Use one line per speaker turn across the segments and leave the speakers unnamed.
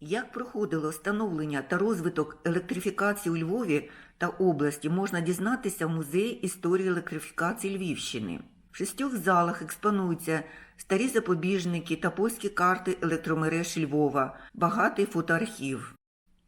Як проходило становлення та розвиток електрифікації у Львові та області, можна дізнатися в музеї історії електрифікації Львівщини. В шістьох залах експонуються старі запобіжники та польські карти електромереж Львова, багатий фотоархів.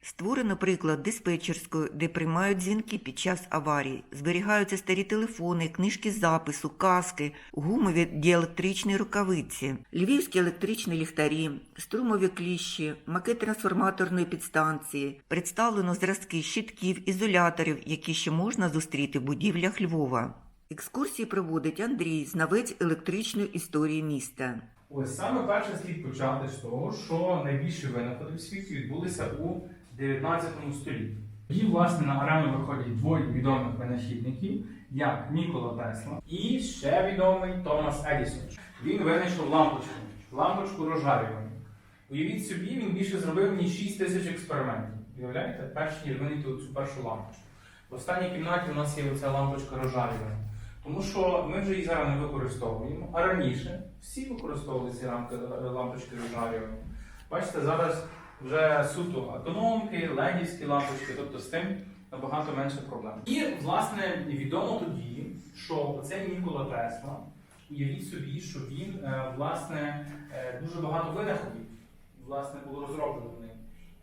Створено приклад диспетчерської, де приймають дзвінки під час аварії. Зберігаються старі телефони, книжки запису, каски, гумові діелектричні рукавиці, львівські електричні ліхтарі, струмові кліщі, макет трансформаторної підстанції. Представлено зразки щитків, ізоляторів, які ще можна зустріти в будівлях Львова. Екскурсії проводить Андрій, знавець електричної історії міста.
Ось саме перше слід почати з того, що найбільші винаходи в світі відбулися у 19 столітті. Тоді, власне, на арену виходять двоє відомих винахідників, як Нікола Тесла і ще відомий Томас Едісон. Він винайшов лампочку, лампочку розжарювання. Уявіть собі, він більше зробив ніж 6 тисяч експериментів. Уявляєте, перш ніж винайти цю першу лампочку. В останній кімнаті у нас є оця лампочка розжарювання. Тому що ми вже її зараз не використовуємо, а раніше всі використовували ці рамки, лампочки розжарювання. Бачите, зараз вже суто економки, ледівські лампочки, тобто з тим набагато менше проблем. І, власне, відомо тоді, що оцей Нікола Тесла, уявіть собі, що він, е, власне, е, дуже багато винаходів власне, було розроблено ним.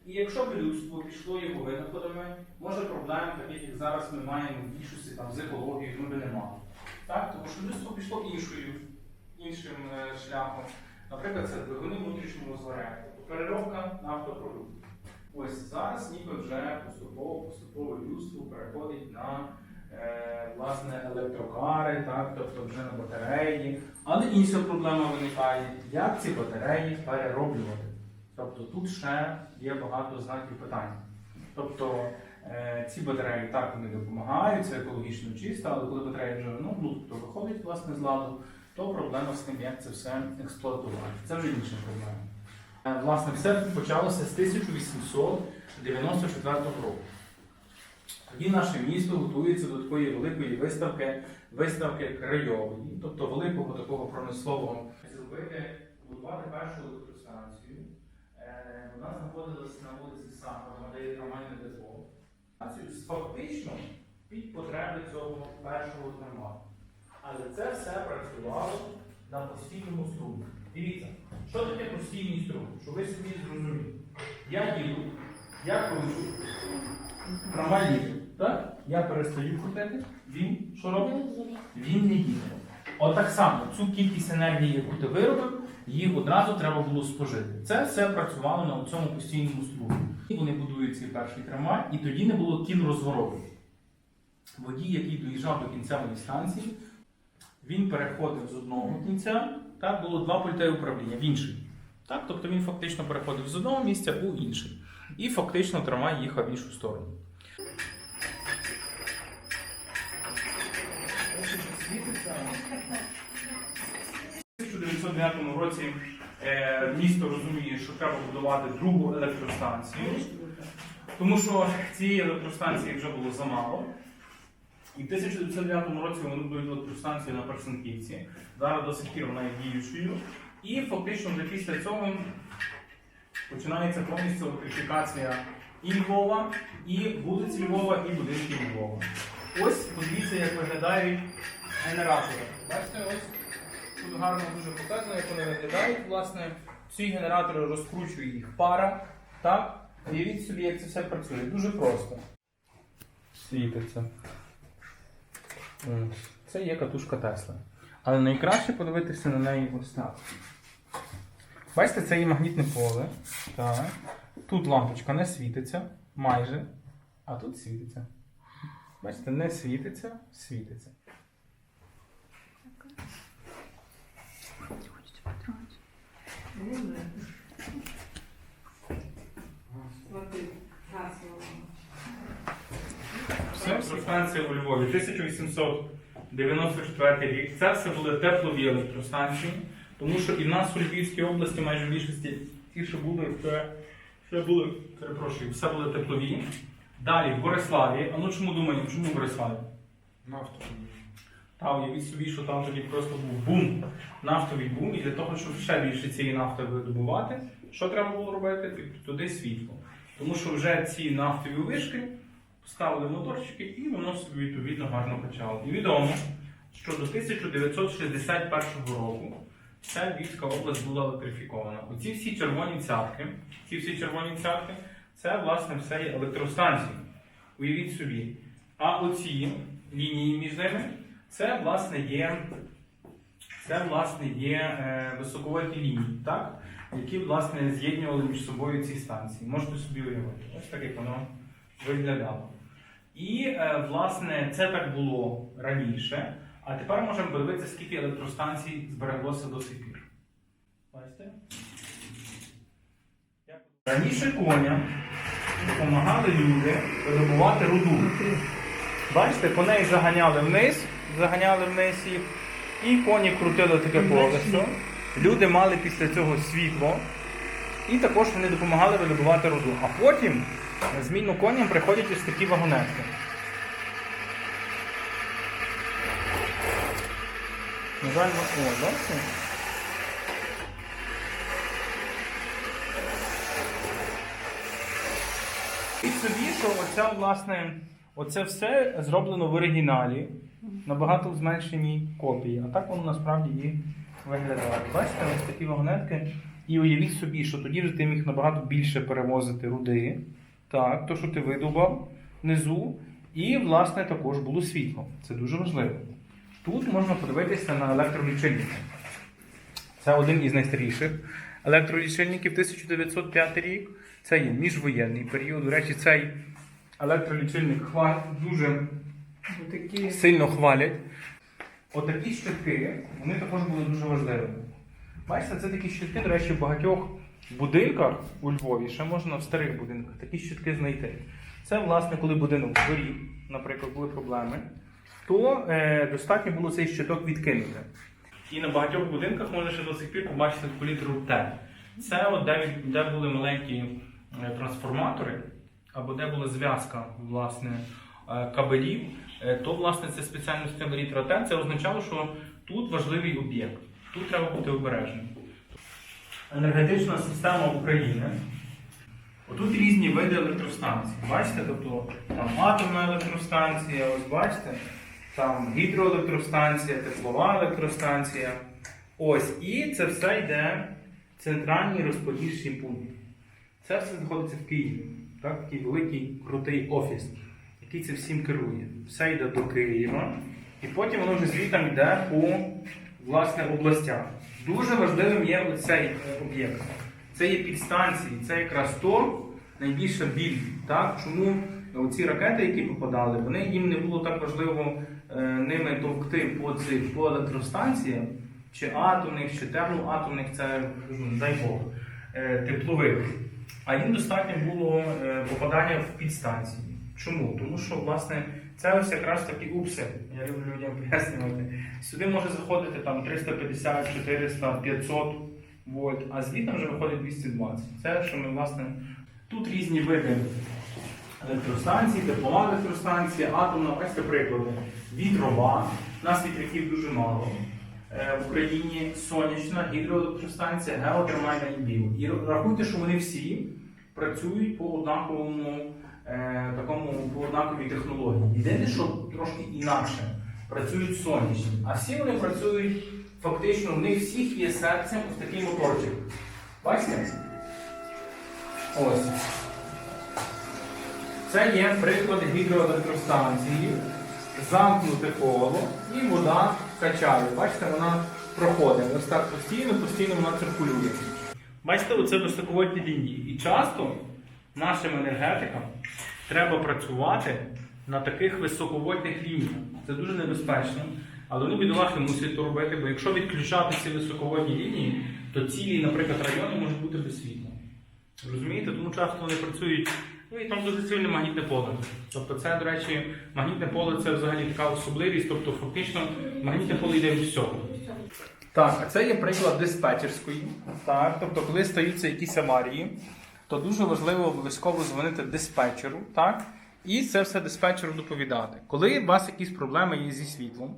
І якщо б людство пішло його винаходами, може проблем, таких як зараз ми маємо в більшості там, з екологією, ми би не мали. Так? Тому що людство пішло іншою, іншим е, шляхом. Наприклад, це двигуни внутрішнього згоряння, переробка нафтопродуктів. Ось зараз ніби вже поступово поступово людство переходить на е, власне електрокари, так, тобто вже на батареї. Але інша проблема виникає, як ці батареї перероблювати. Тобто тут ще є багато знаків питання. Тобто е, ці батареї так вони допомагають, це екологічно чисто, але коли батарея вже ну, ну, тобто виходить власне з ладу, то проблема з тим, як це все експлуатувати. Це вже інша проблема. Е, Власне, все почалося з 1894 року. Тоді наше місто готується до такої великої виставки, виставки краєвої, тобто великого такого промислового зробити, будувати першу електростанцію. Е, Вона знаходилася на вулиці Сахарова, де є трамвайне депо. Фактично під потреби цього першого трамваю. Але це все працювало на постійному струмі. Дивіться, що таке постійний струм? Щоб ви собі зрозуміли. Я їду, я кручу, трамвай їде. Так? Я перестаю крутити, він що робить? Він не їде. Отак само цю кількість енергії, яку ти виробив, її одразу треба було спожити. Це все працювало на цьому постійному струмі. Вони будують цей перший трамвай, і тоді не було кін розвороту. Водій, який доїжджав до кінцевої станції, він переходив з одного кінця, так, було два пульти управління в інший. Так, тобто він фактично переходив з одного місця у інший. І фактично трамвай їхав в іншу сторону. У 1909 році е, місто розуміє, що треба будувати другу електростанцію, тому що цієї електростанції вже було замало. І в 1909 році вони будують електростанцію на Персенківці. Зараз до сих пір вона є діючою. І фактично вже після цього починається повністю електрифікація і Львова, і вулиць Львова, і будинків Львова. Ось подивіться, як виглядають генератори. Бачите, ось тут гарно дуже показано, як вони виглядають. Власне, ці генератори розкручує їх пара. Так? Уявіть собі, як це все працює. Дуже просто. Світиться. Ось. Це є катушка Тесла. Але найкраще подивитися на неї ось так. Бачите, це є магнітне поле. Так. Тут лампочка не світиться, майже. А тут світиться. Бачите, не світиться, світиться. Електростанція у Львові. 1894 рік. Це все були теплові електростанції, тому що і в нас у Львівській області майже в більшості ті, що були, це, це були, перепрошую, все були теплові. Далі в Бориславі. А ну чому думаємо, чому в Бориславі?
Нафту.
Та уявіть собі, що там тоді просто був бум, нафтовий бум, і для того, щоб ще більше цієї нафти видобувати, Що треба було робити? Туди світло. Тому що вже ці нафтові вишки поставили моторчики і воно собі відповідно гарно качало. І відомо, що до 1961 року вся Львівська область була електрифікована. Оці всі червоні цятки, ці всі червоні цятки, це власне все є електростанції. Уявіть собі. А оці лінії між ними, це власне є, це, власне, є е, високовольтні лінії, так? які власне з'єднували між собою ці станції. Можете собі уявити. Ось так як воно виглядало. І е, власне це так було раніше. А тепер можемо подивитися, скільки електростанцій збереглося до сих пір. Бачите? Раніше коням допомагали люди видобувати руду. Бачите, коней заганяли вниз, заганяли вниз їх, і коні крутили таке колесо. Люди мали після цього світло, і також вони допомагали видобувати руду. А потім на зміну коням приходять ось такі вагонетки. На жаль, о? І собі, що оця, власне, оце все зроблено в оригіналі, набагато зменшеній копії. А так воно насправді і виглядає. Бачите, ось такі вагонетки. І уявіть собі, що тоді вже ти міг набагато більше перевозити руди. Так, то, що ти видобав внизу. І, власне, також було світло. Це дуже важливо. Тут можна подивитися на електролічильники. Це один із найстаріших електролічильників 1905 рік. Це є міжвоєнний період. До речі, цей електролічильник хвалять дуже
Такі
сильно хвалять. Отакі щитки, вони також були дуже важливими. Бачите, це такі щитки, до речі, в багатьох будинках у Львові, ще можна в старих будинках такі щитки знайти. Це, власне, коли будинок згорів, наприклад, були проблеми, то е, достатньо було цей щиток відкинути. І на багатьох будинках можна ще до сих пір побачити таку літеру Т. Це от де, де були маленькі е, трансформатори, або де була зв'язка власне, е, кабелів, е, то власне це спеціально літера Т. Це означало, що тут важливий об'єкт. Тут треба бути обережним. Енергетична система України. Отут різні види електростанцій. Бачите, тобто там атомна електростанція, ось бачите, там гідроелектростанція, теплова електростанція. Ось, і це все йде в центральний розподільчий пункт. Це все знаходиться в Києві. Так? Такий великий крутий офіс, який це всім керує. Все йде до Києва, і потім воно вже звітом йде по власне областях. Дуже важливим є оцей е, об'єкт. Це є підстанції, це якраз то найбільша біль. Так? Чому ці ракети, які попадали, вони їм не було так важливо е, ними товкти по цих по електростанціях, чи атомних, чи термоатомних, це ну, дай Бог, е, теплових. А їм достатньо було е, попадання в підстанції. Чому? Тому що, власне, це ось якраз такі упси. Я люблю людям пояснювати. Сюди може заходити там 350, 400, 500 вольт, а звідти вже виходить 220. Це що ми, власне, тут різні види електростанції, теплова електростанція, атомна, бачите приклади. Вітрова, у нас вітряків дуже мало. Е, В Україні сонячна гідроелектростанція, геотермальна і. І рахуйте, що вони всі працюють по однаковому е, такому по однаковій технології. Єдине, що трошки інакше працюють сонячні, а всі вони працюють фактично, в них всіх є серцем ось такий моторчик. Бачите? Ось. Це є приклад гідроелектростанції, замкнуте коло і вода качає. Бачите, вона проходить. Ось так постійно, постійно вона циркулює. Бачите, оце високовольтні лінії. І часто нашим енергетикам треба працювати на таких високовольтних лініях. Це дуже небезпечно. Але вони бідолахи мусять то робити, бо якщо відключати ці високовольтні лінії, то цілі, наприклад, райони можуть бути без світла. Розумієте? Тому часто вони працюють, ну і там дуже сильне магнітне поле. Тобто це, до речі, магнітне поле це взагалі така особливість, тобто фактично магнітне поле йде від всього. Так, а це є приклад диспетчерської. Так, тобто, коли стаються якісь аварії, то дуже важливо обов'язково дзвонити диспетчеру, так? І це все диспетчеру доповідати. Коли у вас якісь проблеми є зі світлом,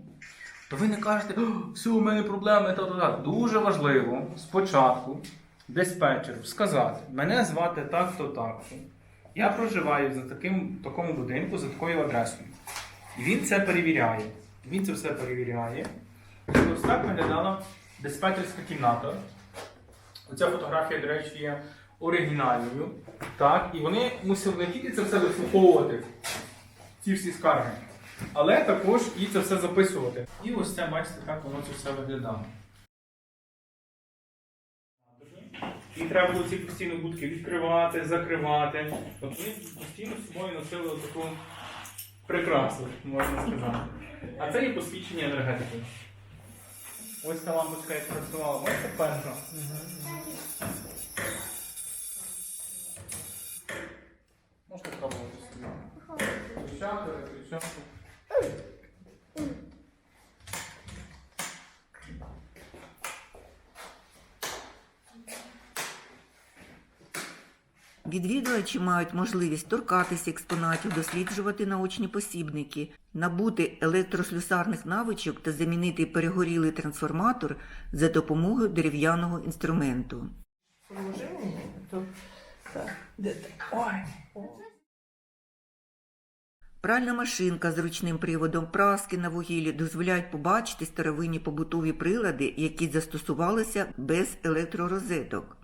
то ви не кажете, все, у мене проблеми, та та та Дуже важливо спочатку диспетчеру сказати, мене звати так-то так-то. Я проживаю за таким такому будинку, за такою адресою. І він це перевіряє. Він це все перевіряє. І ось так виглядала диспетчерська кімната. Оця фотографія, до речі, є оригінальною. Так, і вони мусили не тільки це все вислуховувати, ці всі скарги, але також і це все записувати. І ось це, бачите, як воно це все виглядало. І треба було ці постійно будки відкривати, закривати. Тобто вони постійно з собою носили таку прикрасу, можна сказати. А це є посвідчення енергетики. Ось ця лампочка як працювала. Бачите перша? Можна пробувати собі. Включати.
Відвідувачі мають можливість торкатися експонатів, досліджувати наочні посібники, набути електрослюсарних навичок та замінити перегорілий трансформатор за допомогою дерев'яного інструменту.
Поможи мені, то так, де? Ой.
Пральна машинка з ручним приводом праски на вугіллі дозволяють побачити старовинні побутові прилади, які застосувалися без електророзеток.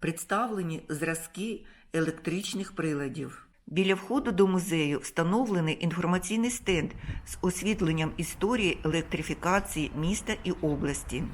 Представлені зразки електричних приладів. Біля входу до музею встановлений інформаційний стенд з освітленням історії електрифікації міста і області.